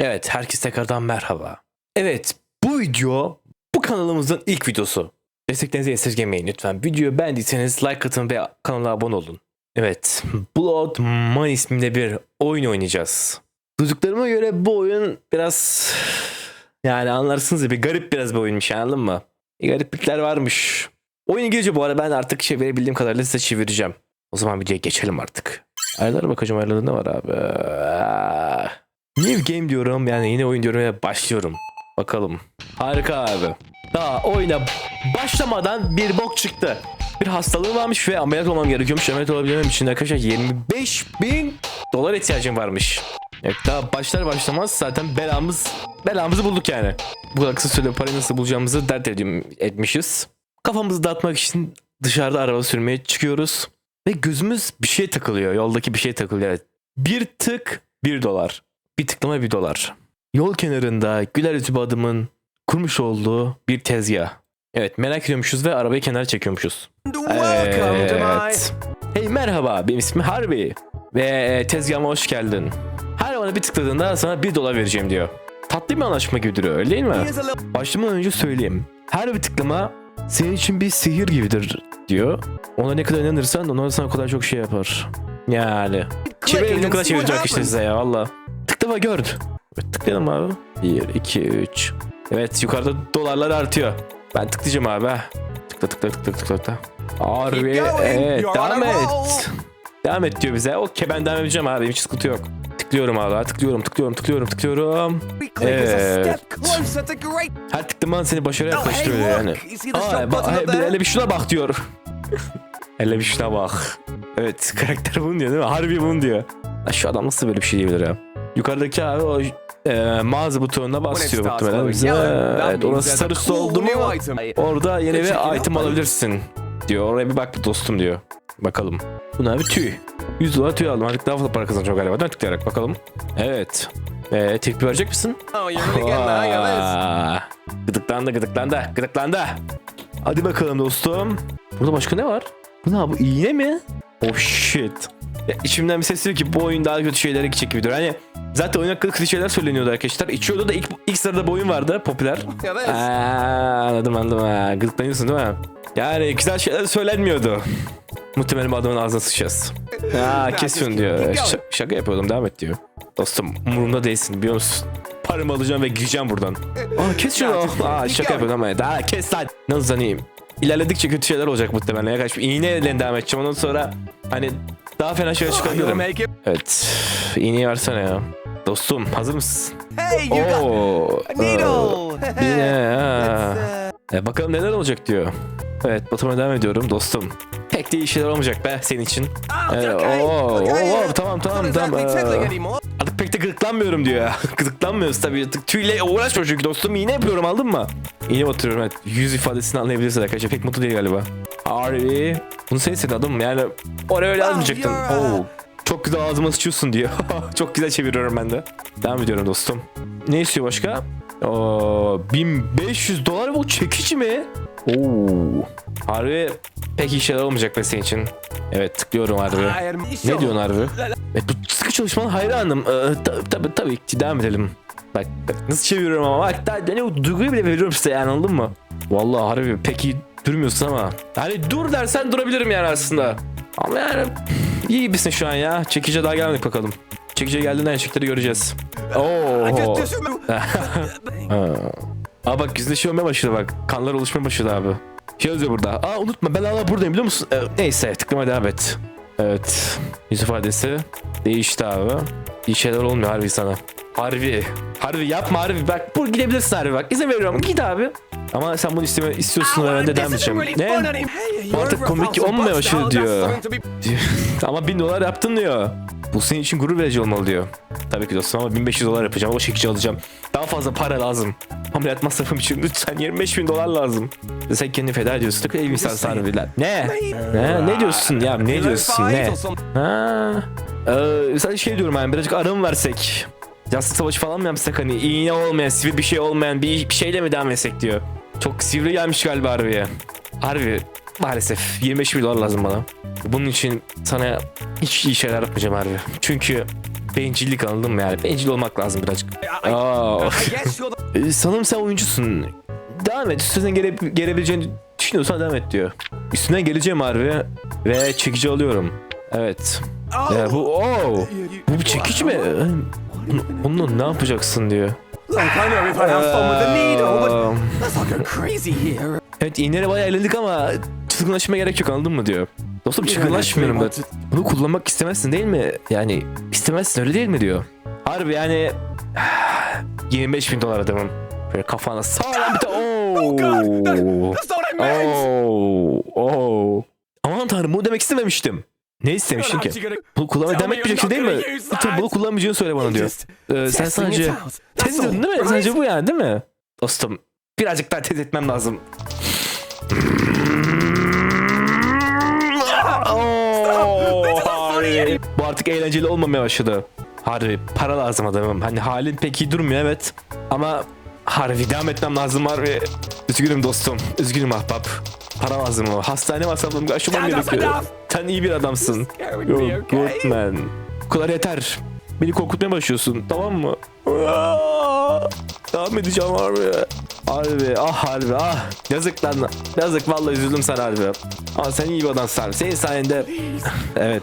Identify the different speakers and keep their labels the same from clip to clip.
Speaker 1: Evet, herkes tekrardan merhaba. Evet, bu video bu kanalımızın ilk videosu. Desteklerinizi esirgemeyin lütfen. Videoyu beğendiyseniz like atın ve kanala abone olun. Evet, Blood Money isminde bir oyun oynayacağız. Duyduklarıma göre bu oyun biraz yani anlarsınız ya bir garip biraz bir oyunmuş anladın mı? Bir gariplikler varmış. Oyun İngilizce bu arada ben artık çevirebildiğim kadarıyla size çevireceğim. O zaman videoya geçelim artık. Ayarlara bakacağım ayarlarda ne var abi? New game diyorum yani yeni oyun diyorum ve başlıyorum. Bakalım. Harika abi. Daha oyuna başlamadan bir bok çıktı. Bir hastalığım varmış ve ameliyat olmam gerekiyormuş. Ameliyat olabilmem için arkadaşlar 25 bin dolar ihtiyacım varmış. Evet daha başlar başlamaz zaten belamız belamızı bulduk yani. Bu kısa sürede parayı nasıl bulacağımızı dert ediyorum, etmişiz. Kafamızı dağıtmak için dışarıda araba sürmeye çıkıyoruz. Ve gözümüz bir şey takılıyor. Yoldaki bir şey takılıyor. Bir tık bir dolar. Bir tıklama bir dolar. Yol kenarında güler yüzlü bir adamın kurmuş olduğu bir tezgah. Evet merak ediyormuşuz ve arabayı kenara çekiyormuşuz. Evet. Hey merhaba benim ismim Harvey. Ve e, tezgahıma hoş geldin. Her bana bir tıkladığında sana bir dolar vereceğim diyor. Tatlı bir anlaşma gibi duruyor öyle değil mi? Başlamadan önce söyleyeyim. Her bir tıklama senin için bir sihir gibidir diyor. Ona ne kadar inanırsan ona sana o kadar çok şey yapar. Yani. Çevirelim ne kadar çevireceğim işte size ya valla. Tıkla ve gör. Evet, tıklayalım abi. 1, 2, 3. Evet yukarıda dolarlar artıyor. Ben tıklayacağım abi. ha. Tıkla tıkla tıkla tıkla tıkla. Harbi evet devam et. Devam et diyor bize. Okey ben devam edeceğim abi hiç sıkıntı yok. Tıklıyorum abi tıklıyorum tıklıyorum tıklıyorum tıklıyorum. Evet. Her tıklaman seni başarıya yaklaştırıyor yani. Aa, ba- he- hele bir şuna bak diyor. hele bir şuna bak. Evet karakter bunu diyor değil mi? Harbi bunu diyor. Ya şu adam nasıl böyle bir şey diyebilir ya? Yukarıdaki abi o e, mağaza butonuna basıyor muhtemelen bize. Evet orası sarısı
Speaker 2: cool
Speaker 1: oldu mu orada yeni bir item alabilirsin diyor. Oraya bir bak dostum diyor. Bakalım. Bu ne abi tüy. 100 dolar tüy aldım. Artık daha fazla para kazanacağım galiba. Dön tıklayarak bakalım. Evet. Ee, tekbir verecek misin? Aa, Gıdıklandı gıdıklandı gıdıklandı. Hadi bakalım dostum. Burada başka ne var? Bu ne bu iğne mi? Oh shit. Ya içimden bir ses diyor ki bu oyun daha kötü şeylere gidecek gibidir. Hani zaten oyun hakkında kötü şeyler söyleniyordu arkadaşlar. İçiyordu da ilk, ilk sırada bu oyun vardı popüler.
Speaker 2: This.
Speaker 1: Aa, anladım anladım ha. Gıdıklanıyorsun değil mi? Yani güzel şeyler söylenmiyordu. Muhtemelen bu adamın ağzına sıçacağız. Ya kesin diyor. Ş- şaka yapıyordum devam et diyor. Dostum umurumda değilsin biliyor musun? Paramı alacağım ve gireceğim buradan. Aa kes şunu. Aa şaka yapıyordum ama daha kes lan. Nasıl zaneyim? İlerledikçe kötü şeyler olacak muhtemelen. Yaklaşık iğneyle devam edeceğim. Ondan sonra hani daha fena şeyler çıkabilirim. Evet. İğneyi versene ya. Dostum hazır mısın?
Speaker 2: Hey, you got
Speaker 1: Oo.
Speaker 2: a needle. It's, uh,
Speaker 1: E, bakalım neler olacak diyor. Evet Batum'a devam ediyorum dostum. Pek de iyi şeyler olmayacak be senin için.
Speaker 2: oh,
Speaker 1: Ee,
Speaker 2: okay.
Speaker 1: oo,
Speaker 2: Okay,
Speaker 1: oo,
Speaker 2: yeah.
Speaker 1: tamam, tamam, tamam, ee. Artık pek de gıdıklanmıyorum diyor ya. Gıdıklanmıyoruz tabii. Artık Tüyle uğraşma çünkü dostum. İğne yapıyorum aldın mı? İğne batırıyorum evet. Yüz ifadesini anlayabilirsiniz arkadaşlar. Pek mutlu değil galiba. Harbi. Bunu senin adın mı? Yani oraya öyle yazmayacaktım.
Speaker 2: you're, uh,
Speaker 1: Oo. Çok güzel ağzıma sıçıyorsun diyor. Çok güzel çeviriyorum ben de. Devam ediyorum dostum. Ne istiyor başka? Oo, 1500 dolar bu çekici mi? Oo. Harbi pek iyi şeyler olmayacak be senin için. Evet tıklıyorum harbi.
Speaker 2: I am
Speaker 1: Ne diyorsun harbi? Evet, bu sıkı çalışmana hayranım. Ee, tabii tabii tabii devam edelim. Bak, bak nasıl çeviriyorum ama bak daha hani o duyguyu bile veriyorum size yani anladın mı? Vallahi harbi pek iyi durmuyorsun ama. Hani dur dersen durabilirim yani aslında. Ama yani iyi gibisin şu an ya. Çekice daha gelmedik bakalım. Çekice geldiğinde erkekleri göreceğiz. Oo. Aa bak yüzleşiyor olmaya başladı bak. Kanlar oluşmaya başladı abi. Şey yazıyor burada. Aa unutma ben hala buradayım biliyor musun? Ee, neyse tıklamaya devam et. Evet. Yüz ifadesi değişti abi. İyi şeyler olmuyor harbi sana. Harbi. Harbi yapma harbi. Bak bu gidebilirsin harbi bak. İzin veriyorum git abi. Ama sen bunu isteme, istiyorsun ve ben de devam
Speaker 2: This isn't
Speaker 1: edeceğim.
Speaker 2: really fun
Speaker 1: Ne?
Speaker 2: you're
Speaker 1: Artık komik
Speaker 2: now. That's
Speaker 1: diyor. ama 1000 dolar yaptın diyor. Bu senin için gurur verici olmalı diyor. Tabii ki dostum ama 1500 dolar yapacağım. O şekilde alacağım. Daha fazla para lazım. Ameliyat masrafım için lütfen 25 bin dolar lazım. Sen kendini feda ediyorsun. Tıkla iyi insan harbiler. Ne? Ne? Ne diyorsun ya? Ne diyorsun? Ne? Ha? Ee, sadece şey diyorum yani birazcık ara mı versek? Yastık savaşı falan mı yapsak hani iğne olmayan, sivri bir şey olmayan bir, bir şeyle mi devam etsek diyor. Çok sivri gelmiş galiba harbiye. Harbi maalesef 25 bin dolar lazım bana. Bunun için sana hiç iyi şeyler yapmayacağım harbi. Çünkü bencillik anladın mı yani? Bencil olmak lazım birazcık. Aa. Ee, Sanırım sen oyuncusun. Devam et. Üstünden gele, gelebileceğini düşünüyorsan devam et diyor. Üstünden geleceğim harbi. Ve çekici alıyorum. Evet.
Speaker 2: Oh,
Speaker 1: bu oh. Bu bir çekiç mi? Onunla ne yapacaksın diyor.
Speaker 2: Here.
Speaker 1: Evet iğneyle bayağı eğlendik ama çılgınlaşmaya gerek yok anladın mı diyor. Dostum çılgınlaşmıyorum da. Bunu kullanmak istemezsin değil mi? Yani istemezsin öyle değil mi diyor. Harbi yani 25 bin dolar adamım. Böyle kafana sağlam bir tane.
Speaker 2: Oh God,
Speaker 1: Oo.
Speaker 2: that's not what I meant.
Speaker 1: Oo. Oo. Aman tanrım bunu demek istememiştim. Ne istemiştin ki? Bunu devam
Speaker 2: me you're
Speaker 1: etmeyeceksin değil mi? Lütfen bunu kullanmayacağını söyle bana diyor. Ee, sen sadece tez değil mi? Sadece bu yani değil mi? Dostum birazcık daha tez etmem lazım. Bu artık eğlenceli olmamaya başladı. Harbi para lazım adamım. Hani halin pek iyi durmuyor evet. Ama harbi devam etmem lazım harbi. Üzgünüm dostum. Üzgünüm ahbap. Para lazım o. Hastane masraflarımı
Speaker 2: Enough,
Speaker 1: gerekiyor. Sen iyi bir adamsın. You're good man. Bu kadar yeter. Beni korkutmaya başlıyorsun tamam mı? Devam edeceğim harbi. Harbi ah harbi ah. Yazık lan. Yazık vallahi üzüldüm sana harbi. Ama sen iyi bir adamsın. Senin sayende evet.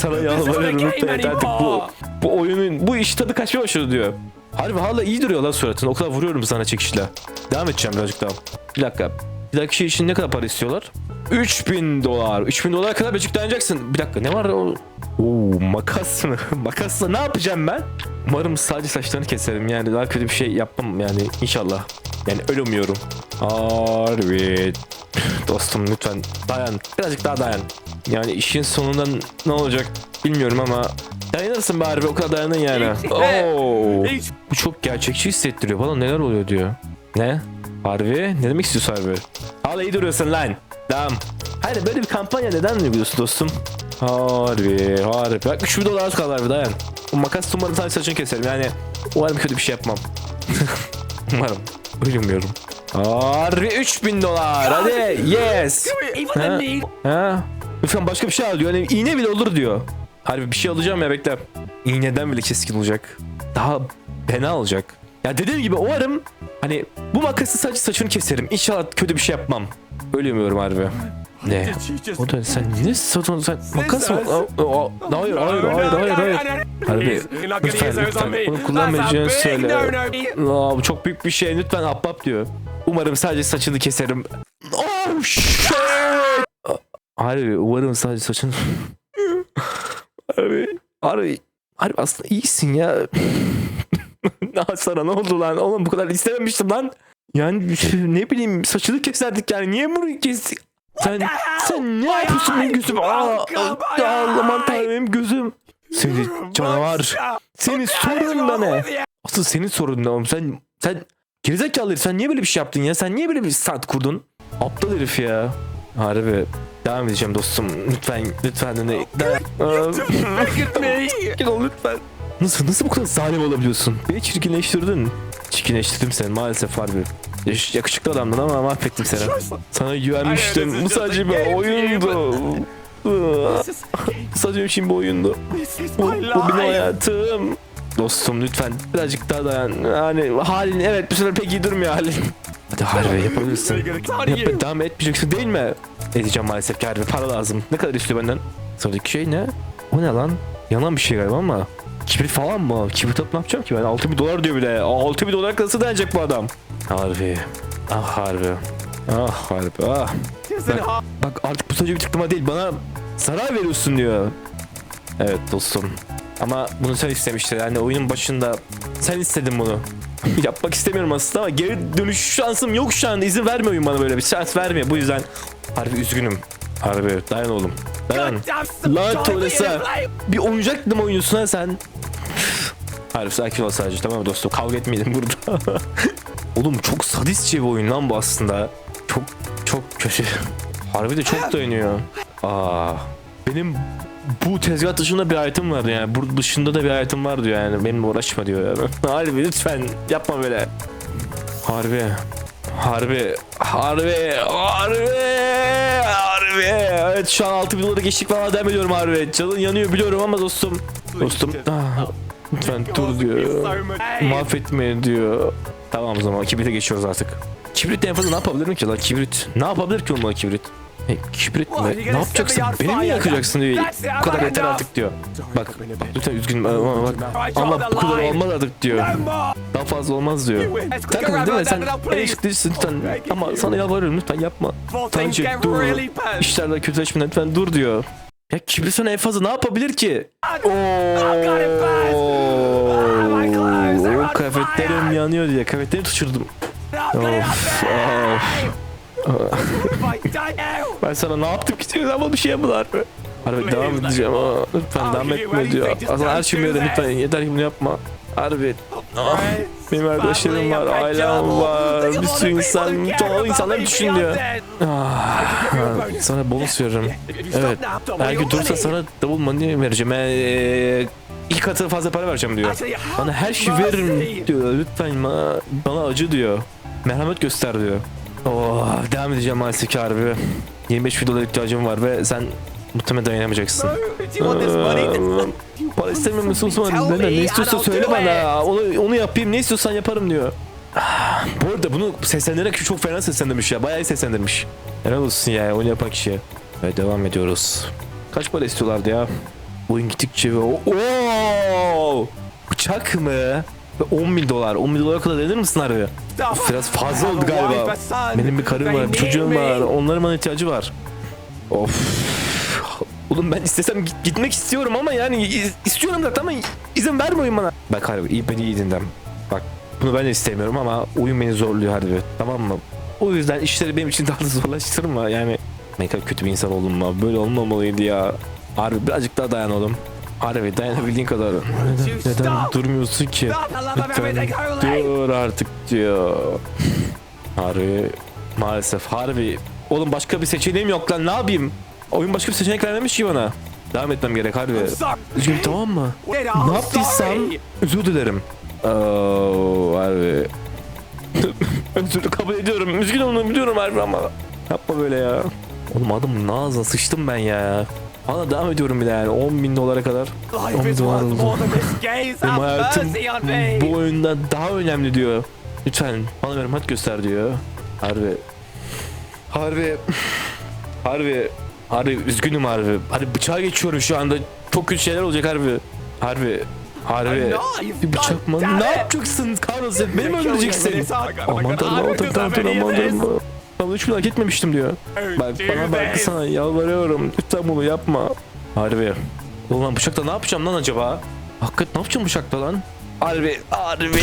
Speaker 1: Sana yalvarıyorum artık bu, bu oyunun bu iş tadı kaçmaya başladı diyor. Harbi hala iyi duruyor lan suratın. O kadar vuruyorum sana çekişle. Devam edeceğim birazcık daha. Bir dakika. Bir dakika şey için ne kadar para istiyorlar? 3000 dolar. 3000 dolara kadar birazcık dayanacaksın. Bir dakika ne var o? Oo makas mı? Makasla ne yapacağım ben? Umarım sadece saçlarını keserim yani daha kötü bir şey yapmam yani inşallah. Yani öyle umuyorum. Harbi. Dostum lütfen dayan. Birazcık daha dayan. Yani işin sonunda ne olacak bilmiyorum ama dayanırsın bari o kadar dayanın yani. Oo. Bu çok gerçekçi hissettiriyor. Bana neler oluyor diyor. Ne? Harbi? Ne demek istiyorsun harbi? Hala iyi duruyorsun lan. Tamam. Hayır böyle bir kampanya neden uyguluyorsun dostum? Harbi harbi. Bak 3000 dolar az kaldı harbi dayan. O makas umarım sadece saçını keserim yani. Umarım kötü bir şey yapmam. umarım. Öyle umuyorum. Harbi 3000 dolar. Hadi yes. Ha? Ha? Lütfen başka bir şey al diyor. Yani iğne bile olur diyor. Harbi bir şey alacağım ya bekle. İğneden bile keskin olacak. Daha fena olacak. Ya dediğim gibi umarım hani bu makası sadece saçını keserim. İnşallah kötü bir şey yapmam. Öyle umuyorum harbi. Ne? O da sen ne satın sen makas mı? Hayır hayır hayır hayır hayır. Harbi, lütfen, lütfen. Bunu kullanmayacağını söyle. Aa, bu çok büyük bir şey. Lütfen ahbap diyor. Umarım sadece saçını keserim. Oh shit! Harbi umarım sadece saçını... harbi, harbi, harbi aslında iyisin ya. Sana ne oldu lan? Oğlum bu kadar istememiştim lan. Yani ne bileyim saçını keserdik yani. Niye bunu kestik? Sen, sen ne yapıyorsun benim gözüm? Aa, aman tanrım benim gözüm. Seni canavar. Senin sorunun da ne? Asıl senin sorunun ne oğlum? Sen sen gerizekalı herif sen niye böyle bir şey yaptın ya? Sen niye böyle bir saat kurdun? Aptal herif ya. Harbi. Devam edeceğim dostum. Lütfen lütfen
Speaker 2: me.
Speaker 1: Sakin ol lütfen. Nasıl nasıl bu kadar zalim olabiliyorsun? Beni çirkinleştirdin. Çirkinleştirdim seni maalesef harbi. Yakışıklı adamdın ama mahvettim seni. Sana güvenmiştim. Bu sadece bir oyundu. Sadece için bir oyundu. Bu, bu benim hayatım. Dostum lütfen birazcık daha dayan. Yani halin evet bu sefer pek iyi durmuyor halin. Hadi harbi yapabilirsin. Yapma devam etmeyeceksin değil mi? Edeceğim maalesef ki harbi para lazım. Ne kadar istiyor benden? Sıradaki şey ne? O ne lan? Yanan bir şey galiba ama. Kibrit falan mı? Kibrit alıp ne yapacağım ki ben? 6 bin dolar diyor bile. 6 bin dolar nasıl dayanacak bu adam? Harbi. Ah harbi. Ah harbi ah.
Speaker 2: Hard?
Speaker 1: Bak artık bu sadece bir tıklama değil bana zarar veriyorsun diyor. Evet dostum. Ama bunu sen istemiştin. Yani oyunun başında sen istedin bunu. Yapmak istemiyorum aslında ama geri dönüş şansım yok şu anda. İzin vermiyor oyun bana böyle bir şans vermiyor. Bu yüzden harbi üzgünüm. Harbi dayan oğlum. Dayan. Lan
Speaker 2: played.
Speaker 1: Bir oyuncak mı oynuyorsun ha sen? Harbi sakin ol sadece tamam mı dostum? Kavga etmeyelim burada. Oğlum çok sadistçe bir oyun lan bu aslında. Çok çok kötü. Harbi de çok dayanıyor. Aa, benim bu tezgah dışında bir item var yani. Bu dışında da bir item var diyor yani. Benimle uğraşma diyor yani. Harbi lütfen yapma böyle. Harbi. Harbi. Harbi. Harbi. Harbi. Evet şu an 6 bin dolara geçtik falan devam ediyorum harbi. Canın yanıyor biliyorum ama dostum. Dostum. Ah, Lütfen dur diyor. Mahvetme diyor. Tamam o zaman kibrite geçiyoruz artık. Kibrit en fazla ne yapabilirim ki lan kibrit? Ne yapabilir ki onunla kibrit? Hey, kibrit mi? Ne yapacaksın? Beni mi yakacaksın diyor. Bu kadar yeter artık diyor. Bak lütfen üzgünüm ama bak. Ama bu kadar olmaz artık diyor. Daha fazla olmaz diyor. Takın değil mi? Sen eleştiriyorsun lütfen. Ama sana yalvarıyorum lütfen yapma. Tanrıcık dur. İşler de kötüleşme lütfen dur diyor. Ya kibrit sana en fazla ne yapabilir ki? Oo, kıyafetlerim yanıyor diye kıyafetlerimi tuçurdum. Of, of. Ben sana ne yaptım ki diyor ama bir şey yapmadılar mı? Harbi devam edeceğim ama lütfen devam etme diyor. Aslında her şeyimi yedim lütfen yeter ki bunu yapma. Harbi ah, benim arkadaşlarım var, ailem var, bir sürü insan, çoğu insanlar düşün diyor. Ah, sana bonus veririm. Evet. Eğer ki durursa sana double money vereceğim. Ee, iki katı fazla para vereceğim diyor. Bana her şeyi veririm diyor. Lütfen bana, bana acı diyor. Merhamet göster diyor. Oh, devam edeceğim maalesef ki harbi. 25 bin dolar ihtiyacım var ve sen muhtemelen dayanamayacaksın. Ee, Para istemiyor musun Osman? Neden? Ne istiyorsa söyle bana. Onu, onu yapayım. Ne istiyorsan yaparım diyor. Ah, Bu arada bunu seslendirerek çok fena seslendirmiş ya. Bayağı seslendirmiş. Helal olsun ya onu yapan kişiye. Ve devam ediyoruz. Kaç para istiyorlardı ya? Oyun gittikçe ve... Oo! Bıçak mı? Ve 10 bin dolar. 10 bin dolara kadar denir misin? Of, biraz fazla oldu galiba. Benim bir karım var, bir çocuğum var. Onların bana ihtiyacı var. Of. Oğlum ben istesem git- gitmek istiyorum ama yani istiyorum da tamam izin verme oyun bana. Bak harbi iyi beni iyi dinle. Bak bunu ben de istemiyorum ama oyun beni zorluyor harbi tamam mı? O yüzden işleri benim için daha da zorlaştırma yani. Ne kadar kötü bir insan oldum ya böyle olmamalıydı ya. Harbi birazcık daha dayan oğlum. Harbi dayanabildiğin kadar. Neden, neden durmuyorsun ki? Lütfen dur artık diyor. Harbi maalesef harbi. Oğlum başka bir seçeneğim yok lan ne yapayım? Oyun başka bir seçenek vermemiş ki bana. Devam etmem gerek harbi. Üzgünüm tamam mı? Ne yaptıysam özür dilerim. Oo, harbi. özür kabul ediyorum. Üzgün olduğumu biliyorum harbi ama. Yapma böyle ya. Oğlum adamın ağzına sıçtım ben ya. Hala devam ediyorum bile yani 10 bin dolara kadar. 10 bin dolar oldu. Benim hayatım bu oyundan daha önemli diyor. Lütfen bana merhamet göster diyor. Harbi. Harbi. Harbi. Harbi üzgünüm harbi. Harbi bıçağa geçiyorum şu anda. Çok kötü şeyler olacak harbi. Harbi. Harbi. Bir bıçak mı? Ne yapacaksın Carlos? Beni mi öldüreceksin? Aman tanrım aman tanrım aman tanrım Ben bunu hiç merak etmemiştim diyor. Bak bana bak sana yalvarıyorum. Lütfen bunu yapma. Harbi. Ulan bıçakla ne yapacağım lan acaba? Hakikaten ne yapacağım bıçakla lan? Harbi. Harbi.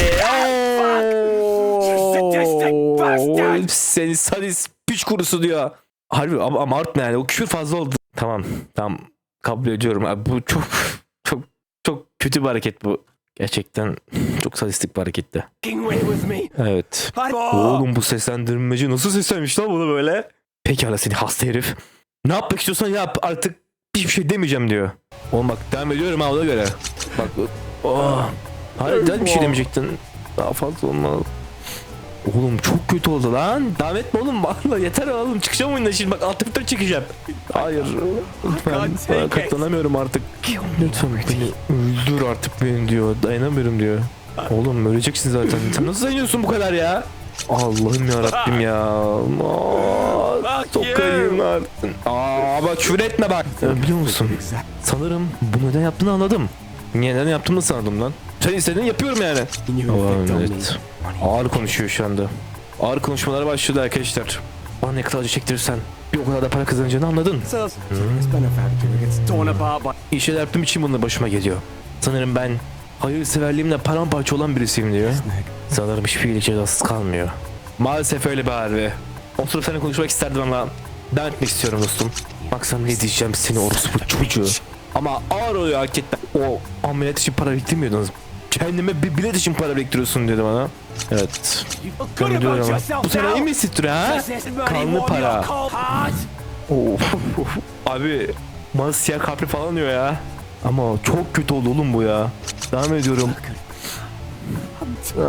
Speaker 1: Oo, Seni sadist piç kurusu diyor. Harbi ama, ama artma yani o küfür fazla oldu. Tamam tamam kabul ediyorum. Abi, bu çok çok çok kötü bir hareket bu. Gerçekten çok sadistik bir hareketti. Evet. Oğlum bu seslendirmeci nasıl seslenmiş lan bunu böyle? Pekala seni hasta herif. Ne yapmak istiyorsan yap artık hiçbir şey demeyeceğim diyor. Oğlum bak devam ediyorum ha ona göre. Bak oh. Hayır bir şey demeyecektin. Daha fazla olmaz. Oğlum çok kötü oldu lan. Devam etme oğlum. Vallahi yeter oğlum. Çıkacağım oyundan şimdi. Bak alt F4 çekeceğim. Hayır. Lütfen. Katlanamıyorum artık. Lütfen beni öldür artık beni diyor. Dayanamıyorum diyor. Oğlum öleceksin zaten. Sen nasıl dayanıyorsun bu kadar ya? Allah'ım ya Rabbim ya. Aa, sokayım artık. Aa bak küfür etme bak. Ya, biliyor musun? Sanırım bu neden yaptığını anladım. Niye neden yaptığımı sandım lan. Sen istediğini yapıyorum yani. Allah'ım evet. Ağır konuşuyor şu anda. Ağır konuşmalara başladı arkadaşlar. Bana ne kadar acı çektirirsen bir o kadar da para kazanacağını anladın. İyi şeyler yaptığım için bunlar başıma geliyor. Sanırım ben hayırseverliğimle paramparça olan birisiyim diyor. Sanırım hiçbir iyilik cezasız kalmıyor. Maalesef öyle bir harbi. Oturup seninle konuşmak isterdim ama devam etmek istiyorum dostum. Baksana ne diyeceğim seni orospu çocuğu. Ama ağır oluyor hakikaten. O ameliyat için para biriktirmiyordunuz. Kendime bir bilet için para biriktiriyorsun dedi bana. Evet. Ben diyorum ama. Bu sana iyi mi hissettiriyor ha? Kanlı para. Of. Abi bana siyah kapri falan diyor ya. Ama çok kötü oldu oğlum bu ya. Devam ediyorum.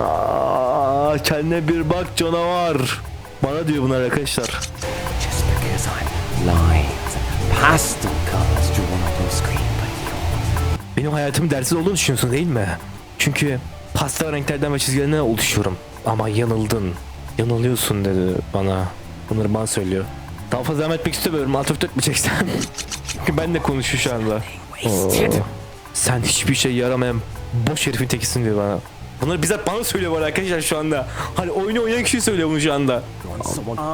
Speaker 1: Aa, kendine bir bak canavar. Bana diyor bunlar arkadaşlar.
Speaker 3: just because I'm lying. Pastel
Speaker 1: benim hayatımın dersiz olduğunu düşünüyorsun değil mi? Çünkü pastel renklerden ve çizgilerden oluşuyorum. Ama yanıldın. Yanılıyorsun dedi bana. Bunları bana söylüyor. Daha fazla devam etmek istemiyorum. Alt F4 mi çeksem? Çünkü ben de konuşuyor şu anda. Oo. Sen hiçbir şey yaramayan boş herifin tekisin diyor bana. Bunları bizzat bana söylüyor bana arkadaşlar şu anda. Hani oyunu oynayan kişi söylüyor bunu şu anda.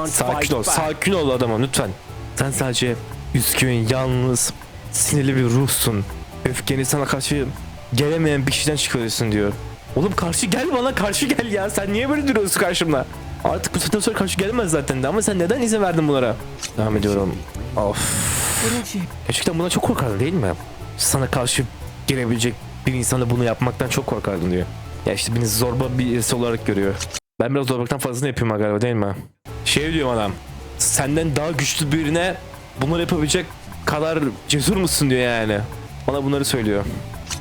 Speaker 1: Sakin ol, sakin ol adamım lütfen. Sen sadece üzgün, yalnız, sinirli bir ruhsun. Öfkeni sana karşı gelemeyen bir kişiden çıkarıyorsun diyor. Oğlum karşı gel bana karşı gel ya. Sen niye böyle duruyorsun karşımda? Artık bu saatten sonra karşı gelemez zaten de ama sen neden izin verdin bunlara? Devam ediyorum. Of. Gerçekten buna çok korkardın değil mi? Sana karşı gelebilecek bir insana bunu yapmaktan çok korkardın diyor. Ya işte beni zorba birisi olarak görüyor. Ben biraz zorbalıktan fazlasını yapıyorum galiba değil mi? Şey diyor adam. Senden daha güçlü birine bunları yapabilecek kadar cesur musun diyor yani. Bana bunları söylüyor.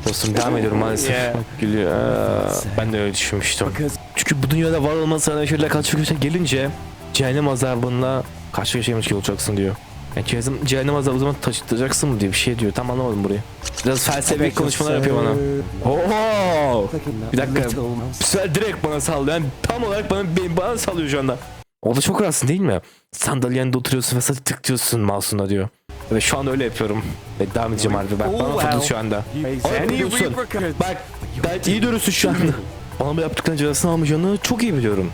Speaker 1: Dostum devam ediyorum maalesef.
Speaker 2: Yeah.
Speaker 1: Bak Gülüyor. Aa, ben de öyle düşünmüştüm. Çünkü bu dünyada var olman sana şöyle karşı karşıya gelince cehennem azabınla karşı karşıyaymış gibi olacaksın diyor. Yani cehennem, cehennem azabı o zaman taşıtacaksın mı diye bir şey diyor. Tam anlamadım burayı. Biraz felsefi konuşmalar yapıyor bana. Oo! Bir dakika. Güzel direkt bana sallıyor. Yani tam olarak bana bana sallıyor şu anda. O da çok rahatsın değil mi? Sandalyende oturuyorsun ve sadece tıklıyorsun mouse'una diyor. Ve şu anda öyle yapıyorum. Ve devam edeceğim harbi. Bak bana fırladı şu anda.
Speaker 2: Any
Speaker 1: biliyorsun. Bak gayet iyi dürüstsün şu anda. Bana bu yaptıklarının cezasını almayacağını çok iyi biliyorum.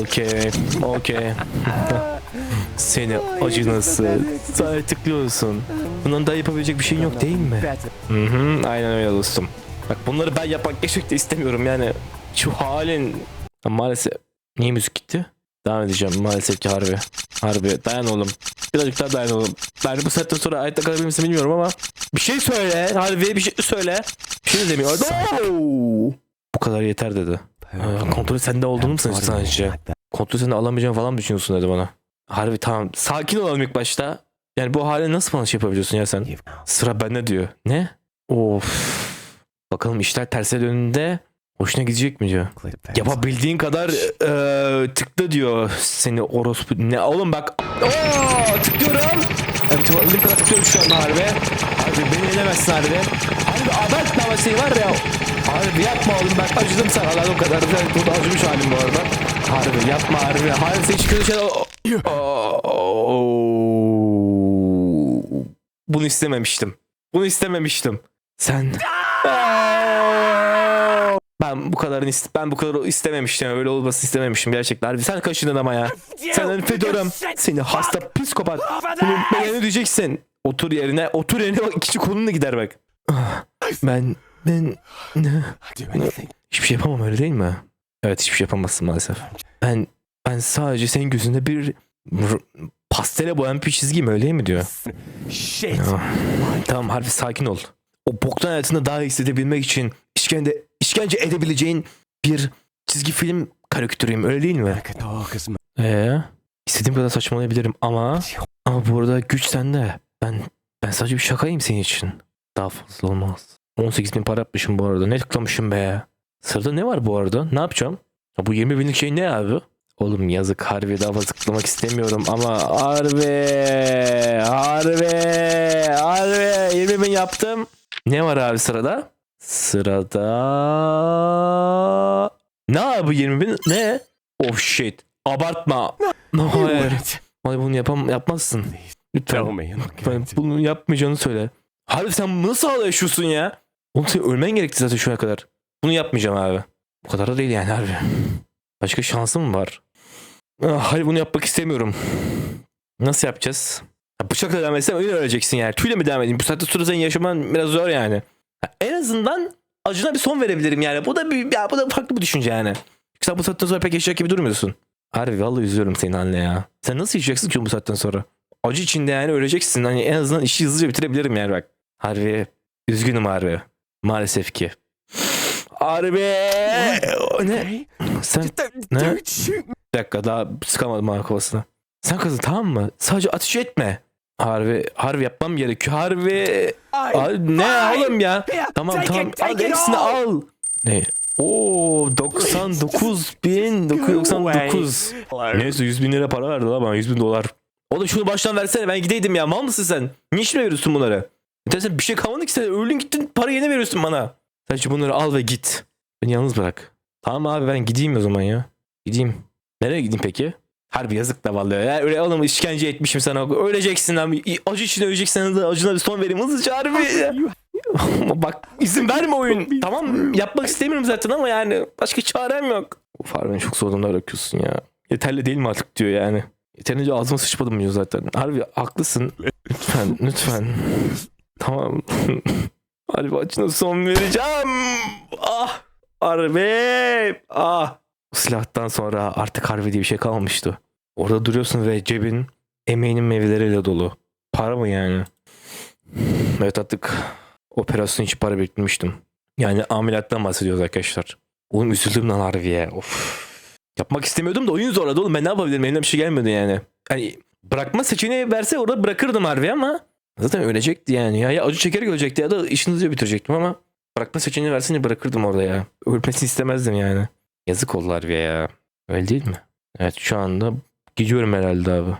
Speaker 1: Okey, okey. Seni acınası. Sadece tıklıyorsun. Bundan daha yapabilecek bir şeyin yok değil mi? Hı hı, aynen öyle dostum. Bak bunları ben yapmak gerçekten istemiyorum yani. Şu halin... Ha, Maalesef... Niye müzik gitti? Devam edeceğim maalesef ki harbi. Harbi dayan oğlum. Birazcık daha dayan oğlum. Ben bu saatten sonra hayatta kalabilir misin bilmiyorum ama. Bir şey söyle. Harbi bir şey söyle. Bir şey de demiyor. Bu kadar yeter dedi. Ee, kontrolü sende olduğunu mu sanıyorsun sadece? Kontrolü sende alamayacağını falan mı düşünüyorsun dedi bana. Harbi tamam. Sakin olalım ilk başta. Yani bu hale nasıl bana şey yapabiliyorsun ya sen? Sıra bende diyor. Ne? Of. Bakalım işler terse dönünde hoşuna gidecek mi diyor. Yapabildiğin kadar eee, tıkla diyor seni orospu. Ne oğlum bak. Oo, tıklıyorum. Evet yapabildiğim kadar tıklıyorum şu anda harbi. Harbi beni yenemezsin harbi. Harbi abartma ama şey var ya. Harbi yapma oğlum bak acıdım sana lan o kadar. Ben burada acımış halim bu arada. Harbi yapma harbi. Harbi sen hiç kötü şeyler... Bunu istememiştim. Bunu istememiştim. Sen... Ben bu kadarını iste- ben bu kadar istememiştim. Öyle olmasını istememiştim gerçekten. Harbi sen kaşındın ama ya. Sen Fedora'm. Seni hasta psikopat. Bunu beğeni diyeceksin. Otur yerine. Otur yerine bak ikinci kolunla gider bak. Ah, Ben ben hiçbir şey yapamam öyle değil mi? Evet hiçbir şey yapamazsın maalesef. Ben ben sadece senin gözünde bir r- pastele boyan bir çizgiyim öyle mi diyor.
Speaker 2: Shit.
Speaker 1: Tamam harbi sakin ol. O boktan hayatında daha iyi hissedebilmek için işkence, işkence edebileceğin bir çizgi film karikatürüyüm öyle değil mi? Ee, istediğim kadar saçmalayabilirim ama ama burada güç sende. Ben ben sadece bir şakayım senin için. Daha fazla olmaz. 18 bin para yapmışım bu arada. Ne tıklamışım be. Sırada ne var bu arada? Ne yapacağım? Ya bu 20 binlik şey ne abi? Oğlum yazık harbi daha fazla tıklamak istemiyorum ama harbi harbi harbi 20 bin yaptım. Ne var abi sırada? Sırada ne abi 20 bin ne? Oh shit abartma. No, hayır. Hayır bunu yapam yapmazsın. Lütfen. Lütfen bunu yapmayacağını söyle. Harbi sen nasıl hala yaşıyorsun ya? Oğlum senin ölmen gerekti zaten şu ana kadar. Bunu yapmayacağım abi. Bu kadar da değil yani harbi. Başka şansım var? Ah, hayır bunu yapmak istemiyorum. Nasıl yapacağız? Ha, bıçakla devam etsem öyle öleceksin yani. Tüyle mi devam edeyim? Bu saatte sonra senin yaşaman biraz zor yani. En azından acına bir son verebilirim yani. Bu da bir ya, bu da farklı bir düşünce yani. Sen bu saatten sonra pek yaşayacak gibi durmuyorsun. Harbi vallahi üzülüyorum senin haline ya. Sen nasıl yaşayacaksın ki bu saatten sonra? Acı içinde yani öleceksin. Hani en azından işi hızlıca bitirebilirim yani bak. Harbi üzgünüm harbi. Maalesef ki. Harbi. Ne? Sen Ne? Bir dakika daha sıkamadım ha kafasına. Sen kızın tamam mı? Sadece ateş etme. Harbi, harbi yapmam gerekiyor. Harbi. Harbi ne oğlum ya? Tamam
Speaker 2: take
Speaker 1: tamam
Speaker 2: it, take
Speaker 1: al
Speaker 2: it
Speaker 1: hepsini
Speaker 2: all.
Speaker 1: al. Ne? Oo 99 bin 999. Neyse 100 bin lira para verdi la bana 100 bin dolar. Oğlum şunu baştan versene ben gideydim ya mal mısın sen? Niye veriyorsun bunları? Dersen bir şey kalmadı ki sen öldün gittin para yeni veriyorsun bana. Sen şu bunları al ve git. Beni yalnız bırak. Tamam abi ben gideyim o zaman ya. Gideyim. Nereye gideyim peki? Harbi yazık da vallahi. Ya öyle oğlum işkence etmişim sana. Öleceksin abi. Acı için öleceksin. Acına bir son vereyim. Hızlıca harbi. Bak izin verme oyun. tamam yapmak istemiyorum zaten ama yani başka çarem yok. Beni çok zor durumda bırakıyorsun ya. Yeterli değil mi artık diyor yani. Yeterince ağzıma sıçmadım diyor zaten. Harbi haklısın. Lütfen lütfen. tamam. harbi acına son vereceğim. Ah. Harbi. Ah. Silahtan sonra artık harbi diye bir şey kalmamıştı. Orada duruyorsun ve cebin emeğinin meyveleriyle dolu. Para mı yani? Evet artık operasyon için para biriktirmiştim. Yani ameliyattan bahsediyoruz arkadaşlar. Oğlum üzüldüm lan harbiye. Of. Yapmak istemiyordum da oyun zorladı oğlum. Ben ne yapabilirim? Elimden bir şey gelmedi yani. Hani bırakma seçeneği verse orada bırakırdım harbi ama zaten ölecekti yani. Ya, ya acı çekerek ölecekti ya da işini bitirecektim ama bırakma seçeneği versince bırakırdım orada ya. Ölmesini istemezdim yani. Yazık oldu harbiye ya. Öyle değil mi? Evet şu anda gidiyorum herhalde abi.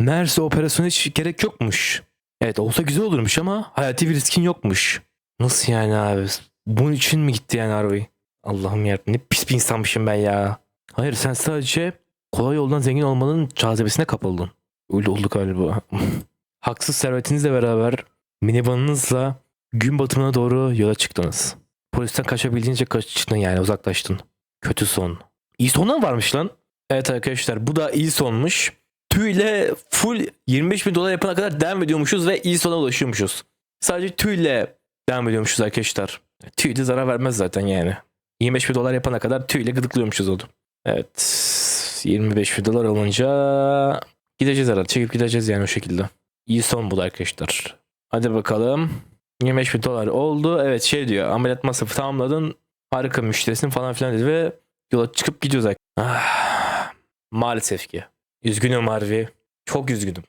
Speaker 1: Meğerse operasyona hiç gerek yokmuş. Evet olsa güzel olurmuş ama hayati bir riskin yokmuş. Nasıl yani abi? Bunun için mi gitti yani harbi? Allah'ım ya ne pis bir insanmışım ben ya. Hayır sen sadece kolay yoldan zengin olmanın cazibesine kapıldın. Öyle oldu galiba. Haksız servetinizle beraber minivanınızla gün batımına doğru yola çıktınız. Polisten kaçabildiğince kaçtın yani uzaklaştın. Kötü son. İyi sondan varmış lan. Evet arkadaşlar bu da iyi sonmuş. Tüy ile full 25 bin dolar yapana kadar devam ediyormuşuz ve iyi sona ulaşıyormuşuz. Sadece tüy ile devam ediyormuşuz arkadaşlar. Tüy de zarar vermez zaten yani. 25 bin dolar yapana kadar tüy ile gıdıklıyormuşuz onu. Evet 25 bin dolar olunca gideceğiz herhalde. Çekip gideceğiz yani o şekilde. İyi son bu da arkadaşlar. Hadi bakalım. 25 bin dolar oldu. Evet şey diyor ameliyat masrafı tamamladın. Harika müşterisin falan filan dedi ve yola çıkıp gidiyoruz. Ah, maalesef ki. Üzgünüm Harvey. Çok üzgünüm.